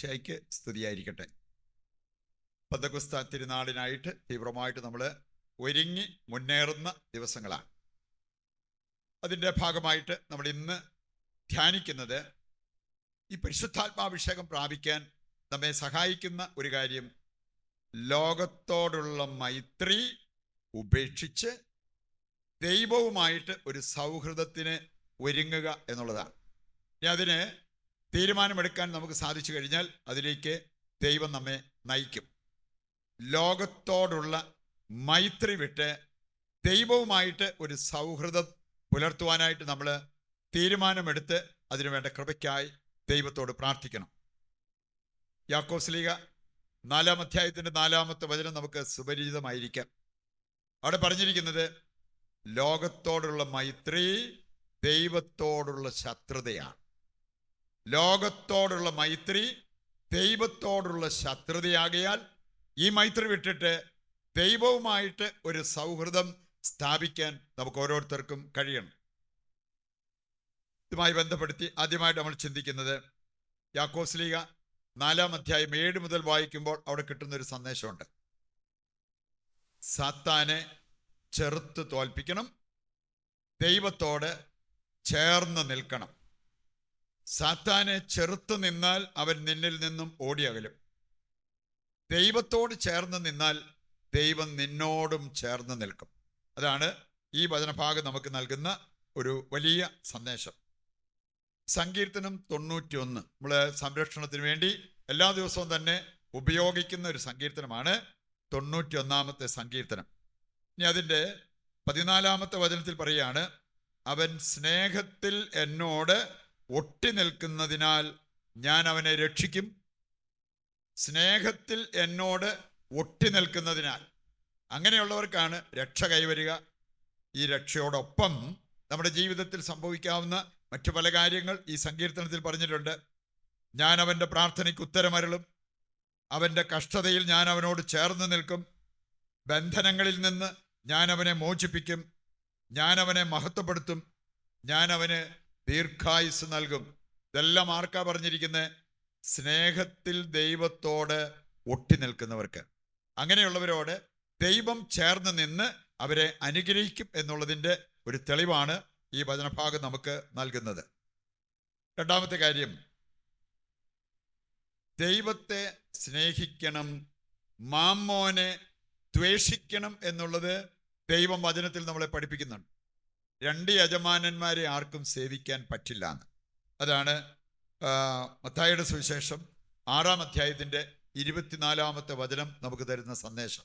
ഈശോയ്ക്ക് സ്തുതിയായിരിക്കട്ടെ പന്തകുസ്ത തിരുനാളിനായിട്ട് തീവ്രമായിട്ട് നമ്മൾ ഒരുങ്ങി മുന്നേറുന്ന ദിവസങ്ങളാണ്. അതിന്റെ ഭാഗമായിട്ട് നമ്മൾ ഇന്ന് ധ്യാനിക്കുന്നത് ഈ പരിശുദ്ധാത്മാഭിഷേകം പ്രാപിക്കാൻ നമ്മെ സഹായിക്കുന്ന ഒരു കാര്യം ലോകത്തോടുള്ള മൈത്രി ഉപേക്ഷിച്ച് ദൈവവുമായിട്ട് ഒരു സൗഹൃദത്തിന് ഒരുങ്ങുക എന്നുള്ളതാണ്. അതിന് തീരുമാനമെടുക്കാൻ നമുക്ക് സാധിച്ചു കഴിഞ്ഞാൽ അതിലേക്ക് ദൈവം നമ്മെ നയിക്കും. ലോകത്തോടുള്ള മൈത്രി വിട്ട് ദൈവവുമായിട്ട് ഒരു സൗഹൃദം പുലർത്തുവാനായിട്ട് നമ്മൾ തീരുമാനമെടുത്ത് അതിനുവേണ്ട കൃപയ്ക്കായി ദൈവത്തോട് പ്രാർത്ഥിക്കണം. യാക്കോസ്ലീഗ നാലാം അധ്യായത്തിന്റെ നാലാമത്തെ വചനം നമുക്ക് സുപരിചിതമായിരിക്കാം. അവിടെ പറഞ്ഞിരിക്കുന്നത് ലോകത്തോടുള്ള മൈത്രി ദൈവത്തോടുള്ള ശത്രുതയാണ്. ലോകത്തോടുള്ള മൈത്രി ദൈവത്തോടുള്ള ശത്രുതയാകയാൽ ഈ മൈത്രി വിട്ടിട്ട് ദൈവവുമായിട്ട് ഒരു സൗഹൃദം സ്ഥാപിക്കാൻ നമുക്ക് ഓരോരുത്തർക്കും കഴിയണം. ഇതുമായി ബന്ധപ്പെടുത്തി ആദ്യമായിട്ട് നമ്മൾ ചിന്തിക്കുന്നത് യാക്കോസ്ലീഗ നാലാം അധ്യായം ഏഴ് മുതൽ വായിക്കുമ്പോൾ അവിടെ കിട്ടുന്ന ഒരു സന്ദേശമുണ്ട്. സാത്താനെ ചെറുത്ത് തോൽപ്പിക്കണം ദൈവത്തോട് ചേർന്ന് നിൽക്കണം. സാത്താനെ ചെറുത്തു നിന്നാൽ അവൻ നിന്നിൽ നിന്നും ഓടിയകലും. ദൈവത്തോട് ചേർന്ന് നിന്നാൽ ദൈവം നിന്നോടും ചേർന്ന് നിൽക്കും. അതാണ് ഈ വചനഭാഗം നമുക്ക് നൽകുന്ന ഒരു വലിയ സന്ദേശം. സങ്കീർത്തനം തൊണ്ണൂറ്റിയൊന്ന്. നമ്മൾ സംരക്ഷണത്തിന് വേണ്ടി എല്ലാ ദിവസവും തന്നെ ഉപയോഗിക്കുന്ന ഒരു സങ്കീർത്തനമാണ് തൊണ്ണൂറ്റി ഒന്നാമത്തെ സങ്കീർത്തനം. ഇനി അതിന്റെ പതിനാലാമത്തെ വചനത്തിൽ പറയുകയാണ് അവൻ സ്നേഹത്തിൽ എന്നോട് ഒട്ടി നിൽക്കുന്നതിനാൽ ഞാൻ അവനെ രക്ഷിക്കും. സ്നേഹത്തിൽ എന്നോട് ഒട്ടി നിൽക്കുന്നതിനാൽ അങ്ങനെയുള്ളവർക്കാണ് രക്ഷ കൈവരിക. ഈ രക്ഷയോടൊപ്പം നമ്മുടെ ജീവിതത്തിൽ സംഭവിക്കാവുന്ന മറ്റു പല കാര്യങ്ങൾ ഈ സങ്കീർത്തനത്തിൽ പറഞ്ഞിട്ടുണ്ട്. ഞാൻ അവന്റെ പ്രാർത്ഥനയ്ക്ക് ഉത്തരമരളും. അവന്റെ കഷ്ടതയിൽ ഞാൻ അവനോട് ചേർന്ന് നിൽക്കും. ബന്ധനങ്ങളിൽ നിന്ന് ഞാൻ അവനെ മോചിപ്പിക്കും. ഞാൻ അവനെ മഹത്വപ്പെടുത്തും. ഞാൻ അവന് ദീർഘായുസ് നൽകും. ഇതെല്ലാം ആർക്കാ പറഞ്ഞിരിക്കുന്നത് സ്നേഹത്തിൽ ദൈവത്തോട് ഒട്ടി നിൽക്കുന്നവർക്ക്. അങ്ങനെയുള്ളവരോട് ദൈവം ചേർന്ന് നിന്ന് അവരെ അനുഗ്രഹിക്കും എന്നുള്ളതിന്റെ ഒരു തെളിവാണ് ഈ വചനഭാഗം നമുക്ക് നൽകുന്നത്. രണ്ടാമത്തെ കാര്യം. ദൈവത്തെ സ്നേഹിക്കണം മാമോനെ ദ്വേഷിക്കണം എന്നുള്ളത് ദൈവം വചനത്തിൽ നമ്മളെ പഠിപ്പിക്കുന്നുണ്ട്. രണ്ട് യജമാനന്മാരെ ആർക്കും സേവിക്കാൻ പറ്റില്ല എന്ന്. അതാണ് മത്തായിയുടെ സുവിശേഷം ആറാം അധ്യായത്തിന്റെ ഇരുപത്തിനാലാമത്തെ വചനം നമുക്ക് തരുന്ന സന്ദേശം.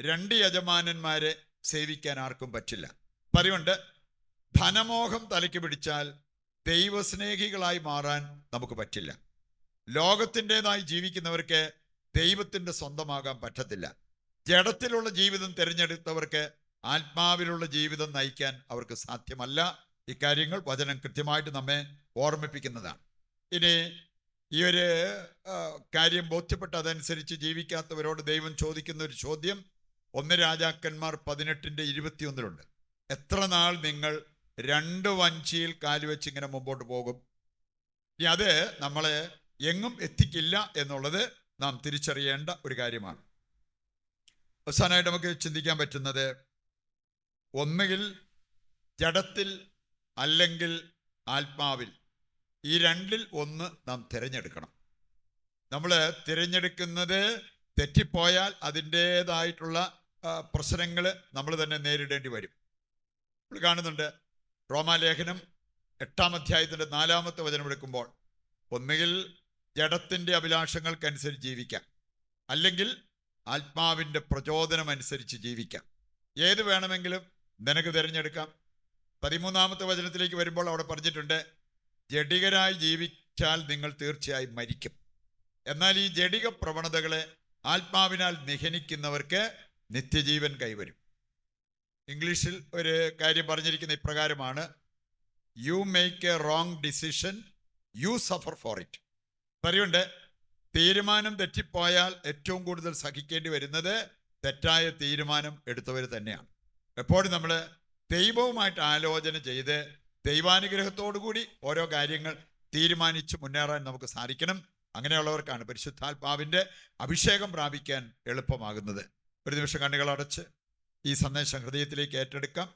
രണ്ട് യജമാനന്മാരെ സേവിക്കാൻ ആർക്കും പറ്റില്ല. പറയുണ്ട് ധനമോഹം തലയ്ക്ക് പിടിച്ചാൽ ദൈവസ്നേഹികളായി മാറാൻ നമുക്ക് പറ്റില്ല. ലോകത്തിന്റെതായി ജീവിക്കുന്നവർക്ക് ദൈവത്തിന്റെ സ്വന്തമാകാൻ പറ്റത്തില്ല. ജഡത്തിലുള്ള ജീവിതം തിരഞ്ഞെടുത്തവർക്ക് ആത്മാവിലുള്ള ജീവിതം നയിക്കാൻ അവർക്ക് സാധ്യമല്ല. ഇക്കാര്യങ്ങൾ വചനം കൃത്യമായിട്ട് നമ്മെ ഓർമ്മിപ്പിക്കുന്നതാണ്. ഇനി ഈ ഒരു കാര്യം ബോധ്യപ്പെട്ട് അതനുസരിച്ച് ജീവിക്കാത്തവരോട് ദൈവം ചോദിക്കുന്ന ഒരു ചോദ്യം. ഒന്ന് രാജാക്കന്മാർ പതിനെട്ടിന്റെ ഇരുപത്തിയൊന്നിലുണ്ട്. എത്ര നാൾ നിങ്ങൾ രണ്ട് വഞ്ചിയിൽ കാലുവെച്ച് ഇങ്ങനെ മുമ്പോട്ട് പോകും? ഇനി അത് നമ്മളെ എങ്ങും എത്തിക്കില്ല എന്നുള്ളത് നാം തിരിച്ചറിയേണ്ട ഒരു കാര്യമാണ്. അവസാനമായിട്ട് നമുക്ക് ചിന്തിക്കാൻ പറ്റുന്നത് ഒന്നുകിൽ ജഡത്തിൽ അല്ലെങ്കിൽ ആത്മാവിൽ. ഈ രണ്ടിൽ ഒന്ന് നാം തിരഞ്ഞെടുക്കണം. നമ്മൾ തിരഞ്ഞെടുക്കുന്നത് തെറ്റിപ്പോയാൽ അതിന്റേതായിട്ടുള്ള പ്രശ്നങ്ങൾ നമ്മൾ തന്നെ നേരിടേണ്ടി വരും. നമ്മൾ കാണുന്നുണ്ട് റോമാലേഖനം എട്ടാം അധ്യായത്തിന്റെ നാലാമത്തെ വചനം എടുക്കുമ്പോൾ ഒന്നുകിൽ ജഡത്തിന്റെ അഭിലാഷങ്ങൾക്കനുസരിച്ച് ജീവിക്കാം. അല്ലെങ്കിൽ ആത്മാവിന്റെ പ്രചോദനം അനുസരിച്ച് ജീവിക്കാം. ഏത് വേണമെങ്കിലും നിനക്ക് തിരഞ്ഞെടുക്കാം. പതിമൂന്നാമത്തെ വചനത്തിലേക്ക് വരുമ്പോൾ അവിടെ പറഞ്ഞിട്ടുണ്ട് ജഡികരായി ജീവിച്ചാൽ നിങ്ങൾ തീർച്ചയായും മരിക്കും. എന്നാൽ ഈ ജഡിക പ്രവണതകളെ ആത്മാവിനാൽ നിഹനിക്കുന്നവർക്ക് നിത്യജീവൻ കൈവരും. ഇംഗ്ലീഷിൽ ഒരു കാര്യം പറഞ്ഞിരിക്കുന്ന ഇപ്രകാരമാണ് you make a wrong decision you suffer for it പറയുണ്ട് തീരുമാനം തെറ്റിപ്പോയാൽ ഏറ്റവും കൂടുതൽ സഹിക്കേണ്ടി വരുന്നത് തെറ്റായ തീരുമാനം എടുത്തവർ തന്നെയാണ്. എപ്പോഴും നമ്മൾ ദൈവവുമായിട്ട് ആലോചന ചെയ്ത് ദൈവാനുഗ്രഹത്തോടു കൂടി ഓരോ കാര്യങ്ങൾ തീരുമാനിച്ച് മുന്നേറാൻ നമുക്ക് സാധിക്കണം. അങ്ങനെയുള്ളവർക്കാണ് പരിശുദ്ധാത്മാവിന്റെ അഭിഷേകം പ്രാപിക്കാൻ എളുപ്പമാകുന്നത്. ഒരു നിമിഷം കണ്ണുകൾ അടച്ച് ഈ സന്ദേശം ഹൃദയത്തിലേക്ക് ഏറ്റെടുക്കാം.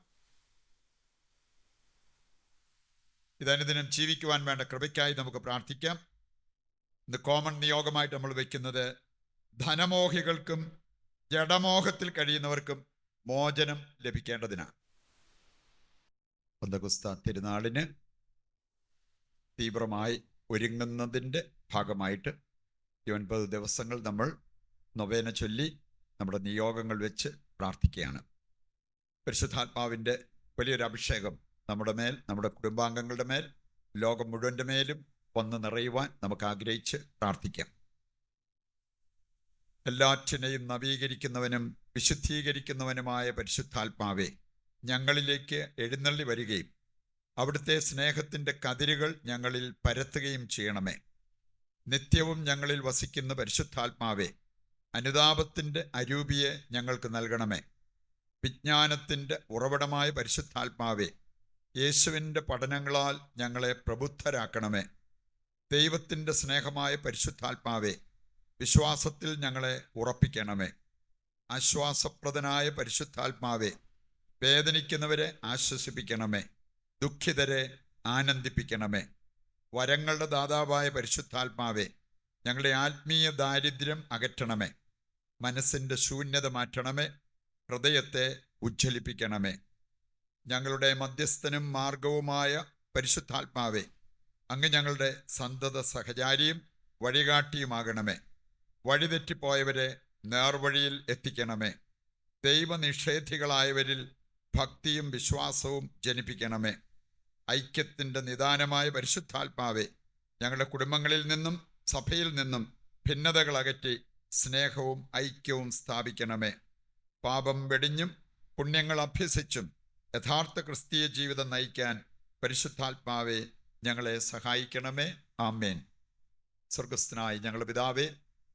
ഇതനുദിനം ജീവിക്കുവാൻ വേണ്ട കൃപയ്ക്കായി നമുക്ക് പ്രാർത്ഥിക്കാം. ഇന്ന് കോമൺ നിയോഗമായിട്ട് നമ്മൾ വയ്ക്കുന്നത് ധനമോഹികൾക്കും ജഡമോഹത്തിൽ കഴിയുന്നവർക്കും മോചനം ലഭിക്കേണ്ടതിനാണ്. പന്തകുസ്ത തിരുനാളിന് തീവ്രമായി ഒരുങ്ങുന്നതിന്റെ ഭാഗമായിട്ട് ഈ ഒൻപത് ദിവസങ്ങൾ നമ്മൾ നൊവേന ചൊല്ലി നമ്മുടെ നിയോഗങ്ങൾ വെച്ച് പ്രാർത്ഥിക്കുകയാണ്. പരിശുദ്ധാത്മാവിന്റെ വലിയൊരു അഭിഷേകം നമ്മുടെ മേൽ നമ്മുടെ കുടുംബാംഗങ്ങളുടെ മേൽ ലോകം മുഴുവന്റെ മേലും വന്ന് നിറയുവാൻ നമുക്ക് ആഗ്രഹിച്ച് പ്രാർത്ഥിക്കാം. എല്ലാറ്റിനെയും നവീകരിക്കുന്നവനും വിശുദ്ധീകരിക്കുന്നവനുമായ പരിശുദ്ധാത്മാവെ ഞങ്ങളിലേക്ക് എഴുന്നള്ളി വരികയും അവിടുത്തെ സ്നേഹത്തിന്റെ കതിരുകൾ ഞങ്ങളിൽ പരത്തുകയും ചെയ്യണമേ. നിത്യവും ഞങ്ങളിൽ വസിക്കുന്ന പരിശുദ്ധാത്മാവെ അനുതാപത്തിന്റെ അരൂപിയെ ഞങ്ങൾക്ക് നൽകണമേ. വിജ്ഞാനത്തിന്റെ ഉറവിടമായ പരിശുദ്ധാത്മാവെ യേശുവിന്റെ പഠനങ്ങളാൽ ഞങ്ങളെ പ്രബുദ്ധരാക്കണമേ. ദൈവത്തിന്റെ സ്നേഹമായ പരിശുദ്ധാത്മാവെ വിശ്വാസത്തിൽ ഞങ്ങളെ ഉറപ്പിക്കണമേ. ആശ്വാസപ്രദനായ പരിശുദ്ധാത്മാവെ വേദനിക്കുന്നവരെ ആശ്വസിപ്പിക്കണമേ. ദുഃഖിതരെ ആനന്ദിപ്പിക്കണമേ. വരങ്ങളുടെ ദാതാവായ പരിശുദ്ധാത്മാവെ ഞങ്ങളുടെ ആത്മീയ ദാരിദ്ര്യം അകറ്റണമേ. മനസ്സിന്റെ ശൂന്യത മാറ്റണമേ. ഹൃദയത്തെ ഉജ്ജ്വലിപ്പിക്കണമേ. ഞങ്ങളുടെ മധ്യസ്ഥനും മാർഗവുമായ പരിശുദ്ധാത്മാവെ അങ്ങ് ഞങ്ങളുടെ സന്തത സഹചാരിയും വഴികാട്ടിയുമാകണമേ. വഴിതെറ്റിപ്പോയവരെ നേർവഴിയിൽ എത്തിക്കണമേ. ദൈവനിഷേധികളായവരിൽ ഭക്തിയും വിശ്വാസവും ജനിപ്പിക്കണമേ. ഐക്യത്തിന്റെ നിദാനമായ പരിശുദ്ധാത്മാവെ ഞങ്ങളുടെ കുടുംബങ്ങളിൽ നിന്നും സഭയിൽ നിന്നും ഭിന്നതകൾ അകറ്റി സ്നേഹവും ഐക്യവും സ്ഥാപിക്കണമേ. പാപം വെടിഞ്ഞും പുണ്യങ്ങൾ അഭ്യസിച്ചും യഥാർത്ഥ ക്രിസ്തീയ ജീവിതം നയിക്കാൻ പരിശുദ്ധാത്മാവെ ഞങ്ങളെ സഹായിക്കണമേ. ആമേൻ. സ്വർഗസ്ഥനായി ഞങ്ങളുടെ പിതാവേ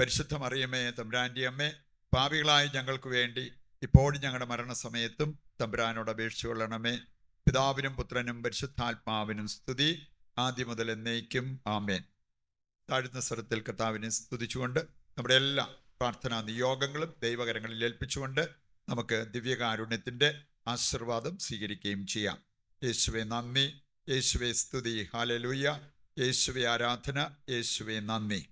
പരിശുദ്ധ മറിയമേ തമ്പുരാന്റെ അമ്മേ പാപികളായ ഞങ്ങൾക്ക് വേണ്ടി ഇപ്പോഴും ഞങ്ങളുടെ മരണസമയത്തും തമ്പുരാനോട് അപേക്ഷിച്ചു കൊള്ളണമേ. പിതാവിനും പുത്രനും പരിശുദ്ധാത്മാവിനും സ്തുതി. ആദ്യം മുതൽ എന്നേക്കും ആമേൻ. താഴ്ന്ന സ്വരത്തിൽ കർത്താവിനെ സ്തുതിച്ചുകൊണ്ട് നമ്മുടെ എല്ലാ പ്രാർത്ഥനാ നിയോഗങ്ങളും ദൈവകരങ്ങളിൽ ഏൽപ്പിച്ചുകൊണ്ട് നമുക്ക് ദിവ്യകാരുണ്യത്തിന്റെ ആശീർവാദം സ്വീകരിക്കുകയും ചെയ്യാം. യേശുവെ നന്ദി. യേശുവെ സ്തുതി. ഹാലലൂയ യേശുവെ ആരാധന. യേശുവെ നന്ദി.